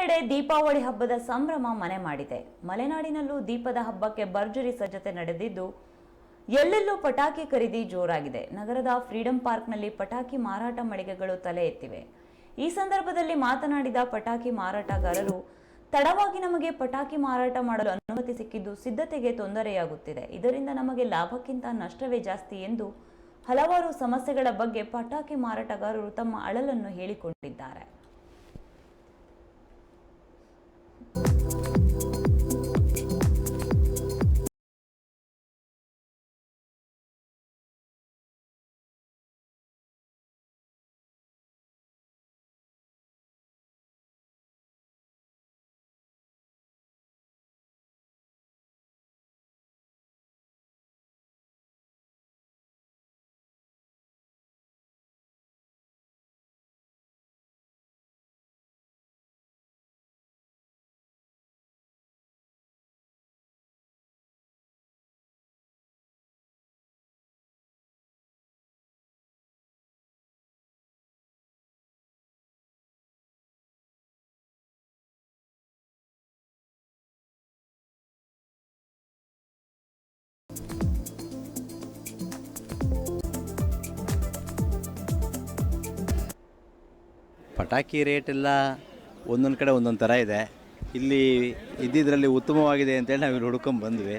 ಎಲ್ಲೆಡೆ ದೀಪಾವಳಿ ಹಬ್ಬದ ಸಂಭ್ರಮ ಮನೆ ಮಾಡಿದೆ. ಮಲೆನಾಡಿನಲ್ಲೂ ದೀಪದ ಹಬ್ಬಕ್ಕೆ ಭರ್ಜರಿ ಸಜ್ಜತೆ ನಡೆದಿದ್ದು, ಎಲ್ಲೆಲ್ಲೂ ಪಟಾಕಿ ಖರೀದಿ ಜೋರಾಗಿದೆ. ನಗರದ ಫ್ರೀಡಂ ಪಾರ್ಕ್ನಲ್ಲಿ ಪಟಾಕಿ ಮಾರಾಟ ಮಳಿಗೆಗಳು ತಲೆ ಎತ್ತಿವೆ. ಈ ಸಂದರ್ಭದಲ್ಲಿ ಮಾತನಾಡಿದ ಪಟಾಕಿ ಮಾರಾಟಗಾರರು, ತಡವಾಗಿ ನಮಗೆ ಪಟಾಕಿ ಮಾರಾಟ ಮಾಡಲು ಅನುಮತಿ ಸಿಕ್ಕಿದ್ದು ಸಿದ್ಧತೆಗೆ ತೊಂದರೆಯಾಗುತ್ತಿದೆ. ಇದರಿಂದ ನಮಗೆ ಲಾಭಕ್ಕಿಂತ ನಷ್ಟವೇ ಜಾಸ್ತಿ ಎಂದು ಹಲವಾರು ಸಮಸ್ಯೆಗಳ ಬಗ್ಗೆ ಪಟಾಕಿ ಮಾರಾಟಗಾರರು ತಮ್ಮ ಅಳಲನ್ನು ಹೇಳಿಕೊಂಡಿದ್ದಾರೆ. ಪಟಾಕಿ ರೇಟ್ ಎಲ್ಲ ಒಂದೊಂದು ಕಡೆ ಒಂದೊಂದು ಥರ ಇದೆ. ಇಲ್ಲಿ ಇದ್ದಿದ್ದರಲ್ಲಿ ಉತ್ತಮವಾಗಿದೆ ಅಂತೇಳಿ ನಾವು ಇಲ್ಲಿ ಹುಡ್ಕೊಂಡು ಬಂದ್ವಿ.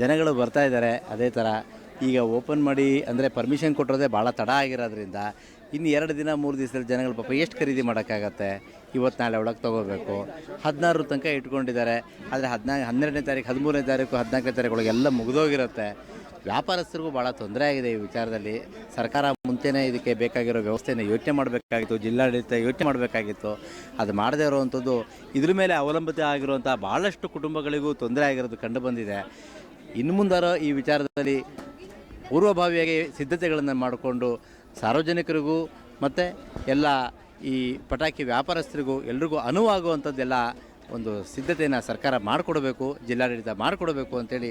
ಜನಗಳು ಬರ್ತಾ ಇದ್ದಾರೆ ಅದೇ ಥರ ಈಗ ಓಪನ್ ಮಾಡಿ ಅಂದರೆ ಪರ್ಮಿಷನ್ ಕೊಟ್ಟಿರೋದೇ ಭಾಳ ತಡ ಆಗಿರೋದ್ರಿಂದ ಇನ್ನು ಎರಡು ದಿನ, ಮೂರು ದಿವಸದಲ್ಲಿ ಜನಗಳು ಪಾಪ ಎಷ್ಟು ಖರೀದಿ ಮಾಡೋಕ್ಕಾಗತ್ತೆ? ಇವತ್ತು ನಾಳೆ ಒಳಗೆ ತೊಗೋಬೇಕು. ಹದಿನಾರು ತನಕ ಇಟ್ಕೊಂಡಿದ್ದಾರೆ. ಆದರೆ ಹದಿನಾಲ್ಕು ಹನ್ನೆರಡನೇ ತಾರೀಕು ಹದಿಮೂರನೇ ತಾರೀಕು ಹದಿನಾಲ್ಕನೇ ತಾರೀಕು ಎಲ್ಲ ಮುಗಿದೋಗಿರುತ್ತೆ. ವ್ಯಾಪಾರಸ್ಥರಿಗೂ ಭಾಳ ತೊಂದರೆ ಆಗಿದೆ ಈ ವಿಚಾರದಲ್ಲಿ. ಸರ್ಕಾರ ಮುಂಚೆನೇ ಇದಕ್ಕೆ ಬೇಕಾಗಿರೋ ವ್ಯವಸ್ಥೆಯನ್ನು ಯೋಚನೆ ಮಾಡಬೇಕಾಗಿತ್ತು, ಜಿಲ್ಲಾಡಳಿತ ಯೋಚನೆ ಮಾಡಬೇಕಾಗಿತ್ತು. ಅದು ಮಾಡದೇ ಇರುವಂಥದ್ದು ಇದ್ರ ಮೇಲೆ ಅವಲಂಬಿತ ಆಗಿರುವಂಥ ಭಾಳಷ್ಟು ಕುಟುಂಬಗಳಿಗೂ ತೊಂದರೆ ಆಗಿರೋದು ಕಂಡು ಬಂದಿದೆ. ಇನ್ನು ಮುಂದಾರೋ ಈ ವಿಚಾರದಲ್ಲಿ ಪೂರ್ವಭಾವಿಯಾಗಿ ಸಿದ್ಧತೆಗಳನ್ನು ಮಾಡಿಕೊಂಡು ಸಾರ್ವಜನಿಕರಿಗೂ ಮತ್ತು ಎಲ್ಲ ಈ ಪಟಾಕಿ ವ್ಯಾಪಾರಸ್ಥರಿಗೂ ಎಲ್ರಿಗೂ ಅನುವಾಗುವಂಥದ್ದೆಲ್ಲ ಒಂದು ಸಿದ್ಧತೆಯನ್ನು ಸರ್ಕಾರ ಮಾಡಿಕೊಡಬೇಕು, ಜಿಲ್ಲಾಡಳಿತ ಮಾಡಿಕೊಡಬೇಕು ಅಂತೇಳಿ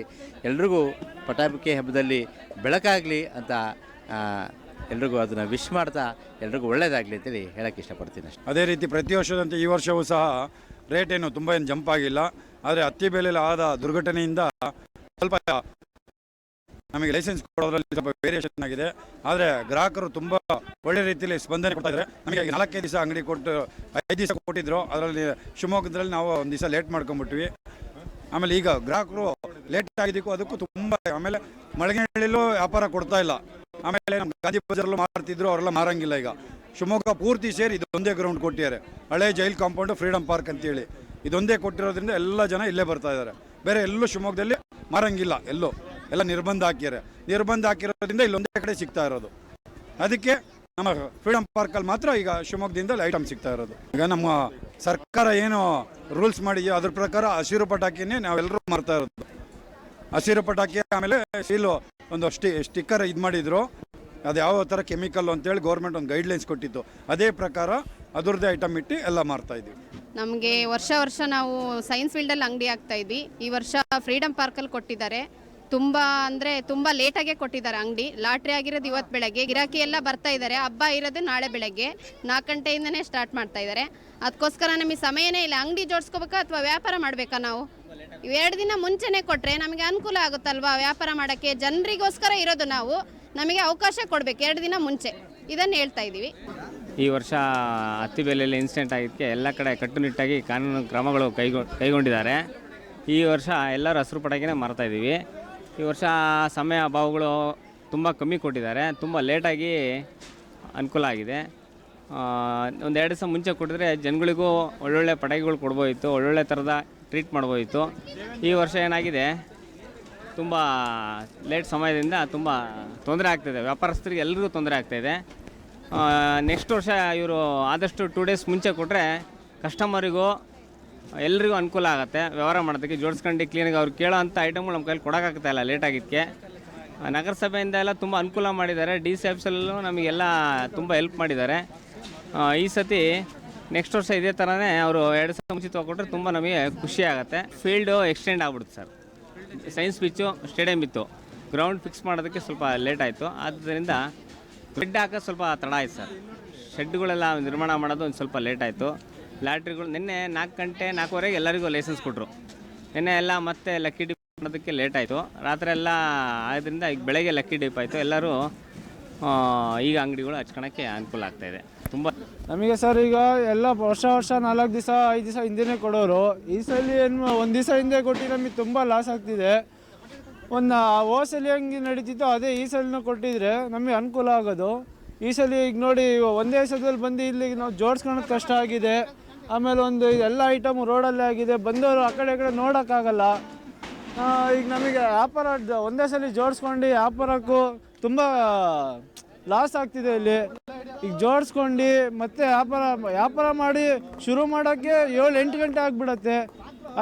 ಎಲ್ರಿಗೂ ಪಟಾಕಿ ಹಬ್ಬದಲ್ಲಿ ಬೆಳಕಾಗಲಿ ಅಂತ ಎಲ್ರಿಗೂ ಅದನ್ನು ವಿಶ್ ಮಾಡ್ತಾ ಎಲ್ರಿಗೂ ಒಳ್ಳೆಯದಾಗಲಿ ಅಂತೇಳಿ ಹೇಳೋಕ್ಕೆ ಇಷ್ಟಪಡ್ತೀನಿ ಅಷ್ಟೇ. ಅದೇ ರೀತಿ ಪ್ರತಿ ವರ್ಷದಂತೆ ಈ ವರ್ಷವೂ ಸಹ ರೇಟ್ ಏನು ತುಂಬ ಏನು ಜಂಪ್ ಆಗಿಲ್ಲ. ಆದರೆ ಹತ್ತಿ ಬೆಲೆಯಲ್ಲಿ ಆದ ದುರ್ಘಟನೆಯಿಂದ ಸ್ವಲ್ಪ ನಮಗೆ ಲೈಸೆನ್ಸ್ ಕೊಡೋದ್ರಲ್ಲಿ ಸ್ವಲ್ಪ ವೇರಿಯೇಷನ್ ಆಗಿದೆ. ಆದರೆ ಗ್ರಾಹಕರು ತುಂಬ ಒಳ್ಳೆ ರೀತಿಯಲ್ಲಿ ಸ್ಪಂದನೆ ಕೊಡ್ತಾ ಇದ್ದಾರೆ. ನಮಗೆ ನಾಲ್ಕೈದು ದಿವಸ ಅಂಗಡಿ ಕೊಟ್ಟು, ಐದು ದಿವಸ ಕೊಟ್ಟಿದ್ರು. ಅದರಲ್ಲಿ ಶಿವಮೊಗ್ಗದಲ್ಲಿ ನಾವು ಒಂದು ದಿವಸ ಲೇಟ್ ಮಾಡ್ಕೊಂಬಿಟ್ವಿ ಆಮೇಲೆ ಈಗ ಗ್ರಾಹಕರು ಲೇಟ್ ಆಗಿದ್ದಕ್ಕೂ ಅದಕ್ಕೂ ತುಂಬ, ಆಮೇಲೆ ಮಳೆಗಾಲದಲ್ಲೂ ವ್ಯಾಪಾರ ಕೊಡ್ತಾ ಇಲ್ಲ. ಆಮೇಲೆ ನಮ್ಮ ಗಾಂಧಿ ಬಜಾರಲ್ಲೂ ಮಾರ್ತಿದ್ರು, ಅವರೆಲ್ಲ ಮಾರಂಗಿಲ್ಲ ಈಗ. ಶಿವಮೊಗ್ಗ ಪೂರ್ತಿ ಸೇರಿ ಇದೊಂದೇ ಗ್ರೌಂಡ್ ಕೊಟ್ಟಿದ್ದಾರೆ. ಹಳೆ ಜೈಲ್ ಕಾಂಪೌಂಡು ಫ್ರೀಡಮ್ ಪಾರ್ಕ್ ಅಂತೇಳಿ. ಇದೊಂದೇ ಕೊಟ್ಟಿರೋದ್ರಿಂದ ಎಲ್ಲ ಜನ ಇಲ್ಲೇ ಬರ್ತಾ ಇದ್ದಾರೆ. ಬೇರೆ ಎಲ್ಲೂ ಶಿವಮೊಗ್ಗದಲ್ಲಿ ಮಾರಂಗಿಲ್ಲ, ಎಲ್ಲೂ. ಎಲ್ಲ ನಿರ್ಬಂಧ ಹಾಕಿದ್ದಾರೆ. ನಿರ್ಬಂಧ ಹಾಕಿರೋದ್ರಿಂದ ಇಲ್ಲೊಂದೇ ಕಡೆ ಸಿಗ್ತಾ ಇರೋದು. ಅದಕ್ಕೆ ನಮ್ಮ ಫ್ರೀಡಮ್ ಪಾರ್ಕಲ್ಲಿ ಮಾತ್ರ ಈಗ ಶಿವಮೊಗ್ಗದಿಂದ ಐಟಮ್ ಸಿಗ್ತಾ ಇರೋದು. ಈಗ ನಮ್ಮ ಸರ್ಕಾರ ಏನು ರೂಲ್ಸ್ ಮಾಡಿದೆಯೋ ಅದ್ರ ಪ್ರಕಾರ ಹಸಿರು ಪಟಾಕಿನೇ ನಾವೆಲ್ಲರೂ ಮಾರ್ತಾ ಇರೋದು. ಹಸಿರು ಪಟಾಕಿ ಆಮೇಲೆ ಸೀಲು ಒಂದು ಸ್ಟಿ ಸ್ಟಿಕ್ಕರ್ ಇದು ಮಾಡಿದ್ರು. ಅದು ಯಾವ ಥರ ಕೆಮಿಕಲ್ ಅಂತೇಳಿ ಗೌರ್ಮೆಂಟ್ ಒಂದು ಗೈಡ್ಲೈನ್ಸ್ ಕೊಟ್ಟಿತ್ತು. ಅದೇ ಪ್ರಕಾರ ಅದರದ್ದೇ ಐಟಮ್ ಇಟ್ಟು ಎಲ್ಲ ಮಾರ್ತಾ ಇದ್ದೀವಿ. ನಮಗೆ ವರ್ಷ ವರ್ಷ ನಾವು ಸೈನ್ಸ್ ಫೀಲ್ಡಲ್ಲಿ ಅಂಗಡಿ ಆಗ್ತಾ ಇದ್ವಿ. ಈ ವರ್ಷ ಫ್ರೀಡಮ್ ಪಾರ್ಕಲ್ಲಿ ಕೊಟ್ಟಿದ್ದಾರೆ. ತುಂಬ ಅಂದರೆ ತುಂಬ ಲೇಟಾಗೆ ಕೊಟ್ಟಿದ್ದಾರೆ ಅಂಗಡಿ. ಲಾಟ್ರಿ ಆಗಿರೋದು ಇವತ್ತು ಬೆಳಗ್ಗೆ. ಗಿರಾಕಿ ಎಲ್ಲ ಬರ್ತಾ ಇದ್ದಾರೆ. ಹಬ್ಬ ಇರೋದು ನಾಳೆ ಬೆಳಗ್ಗೆ. ನಾಲ್ಕು ಗಂಟೆಯಿಂದನೇ ಸ್ಟಾರ್ಟ್ ಮಾಡ್ತಾ ಇದ್ದಾರೆ. ಅದಕ್ಕೋಸ್ಕರ ನಮಗೆ ಸಮಯನೇ ಇಲ್ಲ. ಅಂಗಡಿ ಜೋಡಿಸ್ಕೋಬೇಕಾ ಅಥವಾ ವ್ಯಾಪಾರ ಮಾಡಬೇಕಾ ನಾವು? ಎರಡು ದಿನ ಮುಂಚೆನೇ ಕೊಟ್ಟರೆ ನಮಗೆ ಅನುಕೂಲ ಆಗುತ್ತಲ್ವಾ ವ್ಯಾಪಾರ ಮಾಡೋಕ್ಕೆ? ಜನರಿಗೋಸ್ಕರ ಇರೋದು ನಾವು. ನಮಗೆ ಅವಕಾಶ ಕೊಡಬೇಕು ಎರಡು ದಿನ ಮುಂಚೆ. ಇದನ್ನು ಹೇಳ್ತಾ ಇದ್ದೀವಿ. ಈ ವರ್ಷ ಹತ್ತಿ ಬೆಲೆಯಲ್ಲಿ ಇನ್ಸಿಡೆಂಟ್ ಆಗಿದ್ದಕ್ಕೆ ಎಲ್ಲ ಕಡೆ ಕಟ್ಟುನಿಟ್ಟಾಗಿ ಕಾನೂನು ಕ್ರಮಗಳು ಕೈಗೊ, ಕೈಗೊಂಡಿದ್ದಾರೆ. ಈ ವರ್ಷ ಎಲ್ಲರೂ ಹಸಿರು ಪಟಾಕಿನೇ ಮಾರ್ತಾ ಇದ್ದೀವಿ. ಈ ವರ್ಷ ಸಮಯ ಅಭಾವಗಳು ತುಂಬ ಕಮ್ಮಿ ಕೊಟ್ಟಿದ್ದಾರೆ. ತುಂಬ ಲೇಟಾಗಿ ಅನುಕೂಲ ಆಗಿದೆ. ಒಂದು ಎರಡು ದಿವಸ ಮುಂಚೆ ಕೊಟ್ಟಿದ್ರೆ ಜನಗಳಿಗೂ ಒಳ್ಳೊಳ್ಳೆ ಪಟಾಕಿಗಳು ಕೊಡ್ಬೋದಿತ್ತು, ಒಳ್ಳೊಳ್ಳೆ ಥರದ ಟ್ರೀಟ್ ಮಾಡ್ಬೋದಿತ್ತು. ಈ ವರ್ಷ ಏನಾಗಿದೆ? ತುಂಬ ಲೇಟ್ ಸಮಯದಿಂದ ತುಂಬ ತೊಂದರೆ ಆಗ್ತಾಯಿದೆ ವ್ಯಾಪಾರಸ್ಥರಿಗೆ ಎಲ್ರಿಗೂ ತೊಂದರೆ ಆಗ್ತಾಯಿದೆ ನೆಕ್ಸ್ಟ್ ವರ್ಷ ಇವರು ಆದಷ್ಟು ಟೂ ಡೇಸ್ ಮುಂಚೆ ಕೊಟ್ಟರೆ ಕಸ್ಟಮರಿಗೂ ಎಲ್ರಿಗೂ ಅನುಕೂಲ ಆಗುತ್ತೆ. ವ್ಯವಹಾರ ಮಾಡೋದಕ್ಕೆ ಜೋಡಿಸ್ಕೊಂಡು ಕ್ಲೀನಾಗಿ ಅವ್ರು ಕೇಳೋ ಅಂಥ ಐಟಮ್ಗಳು ನಮ್ಮ ಕೈಲಿ ಕೊಡೋಕ್ಕಾಗ್ತಾ ಇಲ್ಲ ಲೇಟ್ ಆಗಿದ್ದಕ್ಕೆ ನಗರಸಭೆಯಿಂದ ಎಲ್ಲ ತುಂಬ ಅನುಕೂಲ ಮಾಡಿದ್ದಾರೆ. ಡಿ ಸಿ ಆಫೀಸಲ್ಲೂ ನಮಗೆಲ್ಲ ತುಂಬ ಹೆಲ್ಪ್ ಮಾಡಿದ್ದಾರೆ. ಈ ಸತಿ ನೆಕ್ಸ್ಟ್ ವರ್ಷ ಇದೇ ಥರನೇ ಅವರು ಎರಡು ಸಾವಿರ ಮುಂಚಿತ ಕೊಟ್ಟರೆ ತುಂಬ ನಮಗೆ ಖುಷಿ ಆಗುತ್ತೆ. ಫೀಲ್ಡು ಎಕ್ಸ್ಟೆಂಡ್ ಆಗ್ಬಿಡುತ್ತೆ ಸರ್. ಸೈನ್ಸ್ ಪಿಚ್ಚು ಸ್ಟೇಡಿಯಂ ಇತ್ತು. ಗ್ರೌಂಡ್ ಫಿಕ್ಸ್ ಮಾಡೋದಕ್ಕೆ ಸ್ವಲ್ಪ ಲೇಟ್ ಆಯಿತು. ಆದ್ದರಿಂದ ಬೆಡ್ ಹಾಕೋದು ಸ್ವಲ್ಪ ತಡ ಆಯ್ತು ಸರ್. ಶೆಡ್ಗಳೆಲ್ಲ ನಿರ್ಮಾಣ ಮಾಡೋದು ಒಂದು ಸ್ವಲ್ಪ ಲೇಟ್ ಆಯಿತು. ಲಾಟ್ರಿಗಳು ನಿನ್ನೆ ನಾಲ್ಕು ಗಂಟೆ, ನಾಲ್ಕುವರೆಗೆ ಎಲ್ಲರಿಗೂ ಲೈಸೆನ್ಸ್ ಕೊಟ್ಟರು ನಿನ್ನೆ ಎಲ್ಲ ಮತ್ತೆ ಲಕ್ಕಿ ಡಿಪ್ ಮಾಡೋದಕ್ಕೆ ಲೇಟ್ ಆಯಿತು. ರಾತ್ರಿ ಎಲ್ಲ ಆದ್ದರಿಂದ ಈಗ ಬೆಳಗ್ಗೆ ಲಕ್ಕಿ ಡಿಪ್ ಆಯಿತು. ಎಲ್ಲರೂ ಈಗ ಅಂಗಡಿಗಳು ಹಚ್ಕೊಳಕ್ಕೆ ಅನುಕೂಲ ಆಗ್ತಾಯಿದೆ ತುಂಬ ನಮಗೆ ಸರ್ ಈಗ ಎಲ್ಲ ವರ್ಷ ವರ್ಷ ನಾಲ್ಕು ದಿವಸ, ಐದು ದಿವಸ ಹಿಂದೆನೇ ಕೊಡೋರು. ಈ ಸಲ ಏನು, ಒಂದು ದಿವಸ ಹಿಂದೆ ಕೊಟ್ಟು ನಮಗೆ ತುಂಬ ಲಾಸ್ ಆಗ್ತಿದೆ. ಒಂದು ಓ ಸಲ ಹೆಂಗೆ ನಡೀತಿತ್ತು ಅದೇ ಈ ಸಲನೂ ಕೊಟ್ಟಿದ್ರೆ ನಮಗೆ ಅನುಕೂಲ ಆಗೋದು. ಈ ಸಲ ಈಗ ನೋಡಿ, ಒಂದೇ ಸಲದಲ್ಲಿ ಬಂದು ಇಲ್ಲಿ ನಾವು ಜೋಡಿಸ್ಕೊಳೋದು ಕಷ್ಟ ಆಗಿದೆ. ಆಮೇಲೆ ಒಂದು ಎಲ್ಲ ಐಟಮ್ ರೋಡಲ್ಲೇ ಆಗಿದೆ. ಬಂದವರು ಆ ಕಡೆ ಈ ಕಡೆ ನೋಡೋಕ್ಕಾಗಲ್ಲ. ಈಗ ನಮಗೆ ವ್ಯಾಪಾರ ಒಂದೇ ಸಲ ಜೋಡಿಸ್ಕೊಂಡು ವ್ಯಾಪಾರಕ್ಕೂ ತುಂಬ ಲಾಸ್ ಆಗ್ತಿದೆ ಇಲ್ಲಿ. ಈಗ ಜೋಡಿಸ್ಕೊಂಡು ಮತ್ತೆ ವ್ಯಾಪಾರ ವ್ಯಾಪಾರ ಮಾಡಿ ಶುರು ಮಾಡೋಕ್ಕೆ ಏಳು, ಎಂಟು ಗಂಟೆ ಆಗಿಬಿಡತ್ತೆ.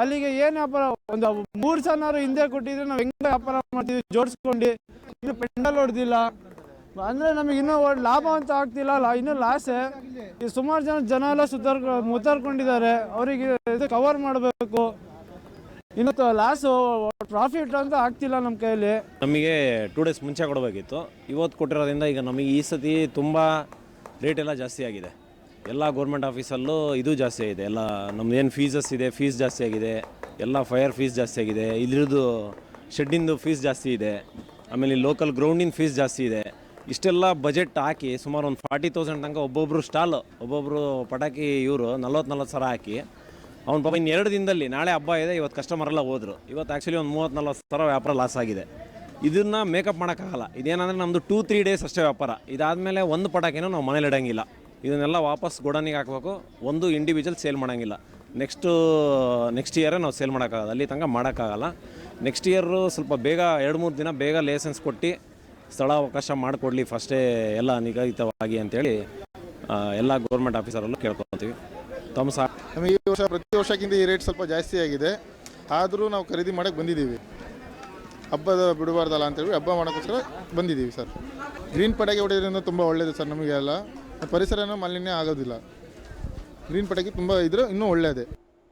ಅಲ್ಲಿಗೆ ಏನು ವ್ಯಾಪಾರ? ಒಂದು ಮೂರು ಸಾವಿರ ಹಿಂದೆ ಕೊಟ್ಟಿದ್ರೆ ನಾವು ಹೆಂಗೆ ವ್ಯಾಪಾರ ಮಾಡ್ತೀವಿ? ಜೋಡಿಸ್ಕೊಂಡು. ಇದು ಪೆಂಡಲ್ ಹೊಡೆದಿಲ್ಲ. ಅಂದರೆ ನಮಗೆ ಇನ್ನೂ ಲಾಭ ಅಂತ ಆಗ್ತಿಲ್ಲ ಇನ್ನೂ ಲಾಸೇ. ಈ ಸುಮಾರು ಜನ ಜನ ಎಲ್ಲ ಸುತ್ತಾರ್ ಮುತ್ತಾರ್ಕೊಂಡಿದ್ದಾರೆ. ಅವರಿಗೆ ಕವರ್ ಮಾಡಬೇಕು. ಇನ್ನು ಲಾಸು ಪ್ರಾಫಿಟ್ ಅಂತ ಆಗ್ತಿಲ್ಲ ನಮ್ಮ ಕೈಯಲ್ಲಿ. ನಮಗೆ ಟೂ ಡೇಸ್ ಮುಂಚೆ ಕೊಡಬೇಕಿತ್ತು. ಇವತ್ತು ಕೊಟ್ಟಿರೋದ್ರಿಂದ ಈಗ ನಮಗೆ ಈ ಸತಿ ತುಂಬ ರೇಟ್ ಎಲ್ಲ ಜಾಸ್ತಿ ಆಗಿದೆ. ಎಲ್ಲ ಗೌರ್ಮೆಂಟ್ ಆಫೀಸಲ್ಲೂ ಇದು ಜಾಸ್ತಿ ಆಗಿದೆ. ಎಲ್ಲ ನಮ್ದು ಏನು ಫೀಸಸ್ ಇದೆ ಫೀಸ್ ಜಾಸ್ತಿ ಆಗಿದೆ. ಎಲ್ಲ ಫೈರ್ ಫೀಸ್ ಜಾಸ್ತಿ ಆಗಿದೆ. ಇದ್ರದ್ದು ಶೆಡ್ಡಿಂದು ಫೀಸ್ ಜಾಸ್ತಿ ಇದೆ. ಆಮೇಲೆ ಲೋಕಲ್ ಗ್ರೌಂಡಿನ ಫೀಸ್ ಜಾಸ್ತಿ ಇದೆ. ಇಷ್ಟೆಲ್ಲ ಬಜೆಟ್ ಹಾಕಿ ಸುಮಾರು ಒಂದು ಫಾರ್ಟಿ ತೌಸಂಡ್ ತನಕ ಒಬ್ಬೊಬ್ಬರು ಸ್ಟಾಲ್ ಒಬ್ಬೊಬ್ಬರು ಪಟಾಕಿ ಇವರು ನಲ್ವತ್ತು ನಲ್ವತ್ತು ಸಾವಿರ ಹಾಕಿ. ಅವ್ನು ಪಾಪ ಇನ್ನು ಎರಡು ದಿನದಲ್ಲಿ ನಾಳೆ ಹಬ್ಬ ಇದೆ ಇವತ್ತು ಕಸ್ಟಮರ್ ಎಲ್ಲ ಹೋದರು. ಇವತ್ತು ಆ್ಯಕ್ಚುಲಿ ಒಂದು ಮೂವತ್ತು ನಲ್ವತ್ತು ಸಾವಿರ ವ್ಯಾಪಾರ ಲಾಸ್ ಆಗಿದೆ. ಇದನ್ನು ಮೇಕಪ್ ಮಾಡೋಕ್ಕಾಗಲ್ಲ. ಇದೇನಂದರೆ ನಮ್ಮದು ಟೂ ತ್ರೀ ಡೇಸ್ ಅಷ್ಟೇ ವ್ಯಾಪಾರ. ಇದಾದಮೇಲೆ ಒಂದು ಪಟಾಕಿನೂ ನಾವು ಮನೇಲಿ ಇಡೋಂಗಿಲ್ಲ. ಇದನ್ನೆಲ್ಲ ವಾಪಸ್ ಗೋಡನಿಗೆ ಹಾಕಬೇಕು. ಒಂದು ಇಂಡಿವಿಜುವಲ್ ಸೇಲ್ ಮಾಡೋಂಗಿಲ್ಲ. ನೆಕ್ಸ್ಟು ನೆಕ್ಸ್ಟ್ ಇಯರೇ ನಾವು ಸೇಲ್ ಮಾಡೋಕ್ಕಾಗಲ್ಲ. ಅಲ್ಲಿ ತನಕ ಮಾಡೋಕ್ಕಾಗಲ್ಲ. ನೆಕ್ಸ್ಟ್ ಇಯರು ಸ್ವಲ್ಪ ಬೇಗ, ಎರಡು, ಮೂರು ದಿನ ಬೇಗ ಲೈಸೆನ್ಸ್ ಕೊಟ್ಟು ಸ್ಥಳ ಅವಕಾಶ ಮಾಡಿಕೊಡ್ಲಿ ಫಸ್ಟೇ ಎಲ್ಲ ನಿಗದಿತವಾಗಿ ಅಂತೇಳಿ ಎಲ್ಲ ಗೌರ್ಮೆಂಟ್ ಆಫೀಸರಲ್ಲೂ ಕೇಳ್ಕೊತೀವಿ ತಮ್ಮ ಸಹ ನಮಗೆ ಈ ವರ್ಷ ಪ್ರತಿ ವರ್ಷಕ್ಕಿಂತ ಈ ರೇಟ್ ಸ್ವಲ್ಪ ಜಾಸ್ತಿ ಆಗಿದೆ. ಆದರೂ ನಾವು ಖರೀದಿ ಮಾಡೋಕ್ಕೆ ಬಂದಿದ್ದೀವಿ. ಹಬ್ಬದ ಬಿಡಬಾರ್ದಲ್ಲ ಅಂತೇಳಿ ಹಬ್ಬ ಮಾಡೋಕ್ಕೋಸ್ಕರ ಬಂದಿದ್ದೀವಿ ಸರ್. ಗ್ರೀನ್ ಪಟಾಕಿ ಹೊಡೆಯೋದ್ರಿಂದ ತುಂಬ ಒಳ್ಳೆಯದು ಸರ್ ನಮಗೆಲ್ಲ. ಪರಿಸರನೂ ಮಾಲಿನ್ಯ ಆಗೋದಿಲ್ಲ. ಗ್ರೀನ್ ಪಟಾಕಿ ತುಂಬ ಇದ್ರೆ ಇನ್ನೂ ಒಳ್ಳೆಯದೇ